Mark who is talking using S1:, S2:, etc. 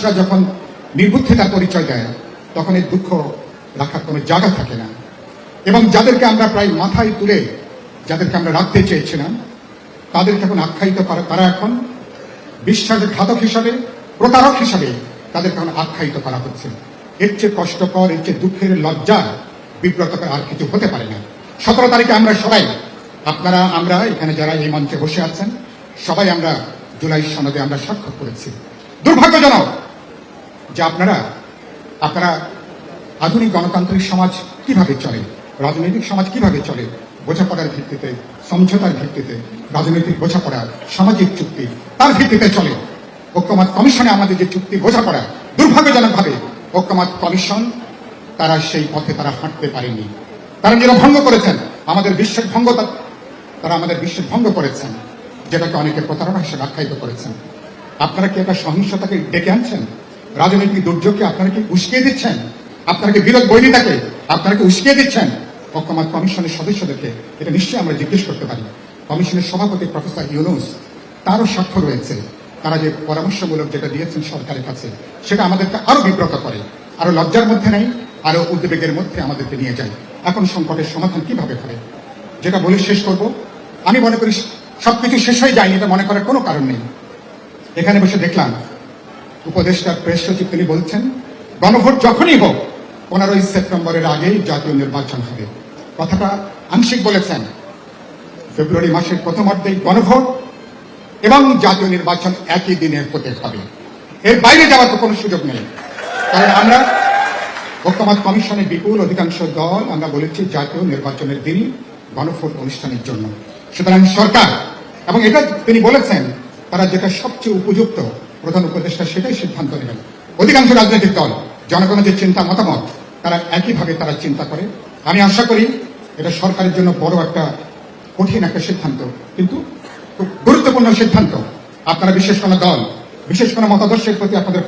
S1: মানুষরা যখন নির্বুদ্ধিতার পরিচয় দেয়, তখন এই দুঃখ রাখার কোনো জায়গা থাকে না। এবং যাদেরকে আমরা প্রায় মাথায় তুলে, যাদেরকে আমরা রাখতে চেয়েছিলাম, তাদেরকে এখন আখ্যায়িত করা তারা এখন বিশ্বাসঘাতক হিসাবে, প্রতারক হিসাবে তাদেরকে এখন আখ্যায়িত করা হচ্ছে। এর চেয়ে কষ্টকর, এর চেয়ে দুঃখের লজ্জা, বিব্রতকর আর কিছু হতে পারে না। সতেরো তারিখে আমরা সবাই, আপনারা, আমরা, এখানে যারা এই মঞ্চে বসে আছেন, সবাই আমরা জুলাই সনদে আমরা স্বাক্ষর করেছি দুর্ভাগ্যজনক যে আপনারা আপনারা আধুনিক গণতান্ত্রিক সমাজ কীভাবে চলে? রাজনৈতিক সমাজ কীভাবে চলে? বোঝাপড়ার ভিত্তিতে, সমঝোতার ভিত্তিতে, রাজনৈতিক বোঝাপড়া, সামাজিক চুক্তি, তার ভিত্তিতে চলে। ঐক্যমত কমিশনে আমাদের যে চুক্তি, বোঝাপড়া, দুর্ভাগ্যজনকভাবে ঐক্যমত কমিশন, তারা সেই পথে তারা হাঁটতে পারেনি। তারা যেটা ভঙ্গ করেছেন, আমাদের বিশ্বের ভঙ্গ তা- তারা আমাদের বিশ্বের ভঙ্গ করেছেন, যেটাকে অনেকে প্রতারণা হিসেবে আখ্যায়িত করেছেন। আপনারা কি একটা সহিংসতাকে ডেকে আনছেন? রাজনৈতিক দুর্যোগকে আপনারা উস্কিয়ে দিচ্ছেন? আপনারা বিরোধ বৈরিতাকে আপনারা উস্কিয়ে দিচ্ছেন? ঐক্যমত কমিশনের সদস্যদেরকে এটা নিশ্চয়ই আমরা জিজ্ঞেস করতে পারি। কমিশনের সভাপতি প্রফেসর ইউনুস, তারও স্বাক্ষর রয়েছে। তারা যে পরামর্শমূলক যেটা দিয়েছেন সরকারের কাছে, সেটা আমাদেরকে আরও বিব্রত করে আরও লজ্জার মধ্যে নেই আরও উদ্বেগের মধ্যে আমাদেরকে নিয়ে যায়। এখন সংকটের সমাধান কীভাবে করে যেটা বলে শেষ করব, আমি মনে করি সবকিছু শেষ হয়ে যায়নি, এটা মনে করার কোনো কারণ নেই। এখানে বসে দেখলাম উপদেষ্টা প্রেস সচিব তিনি বলছেন, গণভোট যখনই হোক, পনেরোই সেপ্টেম্বরের আগেই জাতীয় নির্বাচন হবে। কথাটা আংশিক বলেছেন। ফেব্রুয়ারি মাসের প্রথমার্ধেই গণভোট এবং জাতীয় নির্বাচন একই দিনে হতে হবে। এর বাইরে যাওয়ার তো কোনো সুযোগ নেই। কারণ আমরা ঐক্যমত কমিশনের বিপুল অধিকাংশ দল, আমরা বলেছি জাতীয় নির্বাচনের দিনই গণভোট অনুষ্ঠানের জন্য। সুতরাং সরকার, এবং এটা তিনি বলেছেন, তারা যেটা সবচেয়ে উপযুক্ত প্রধান উপদেষ্টা সেটাই সিদ্ধান্ত নেবেন। অধিকাংশ রাজনৈতিক দল, জনগণের যে চিন্তা মতামত, তারা একইভাবে তারা চিন্তা করে। আমি আশা করি এটা সরকারের জন্য বড় একটা কঠিন একটা সিদ্ধান্ত, কিন্তু গুরুত্বপূর্ণ সিদ্ধান্ত। আপনারা বিশেষ কোনো দল, বিশেষ কোনো মতাদর্শের প্রতি আপনাদের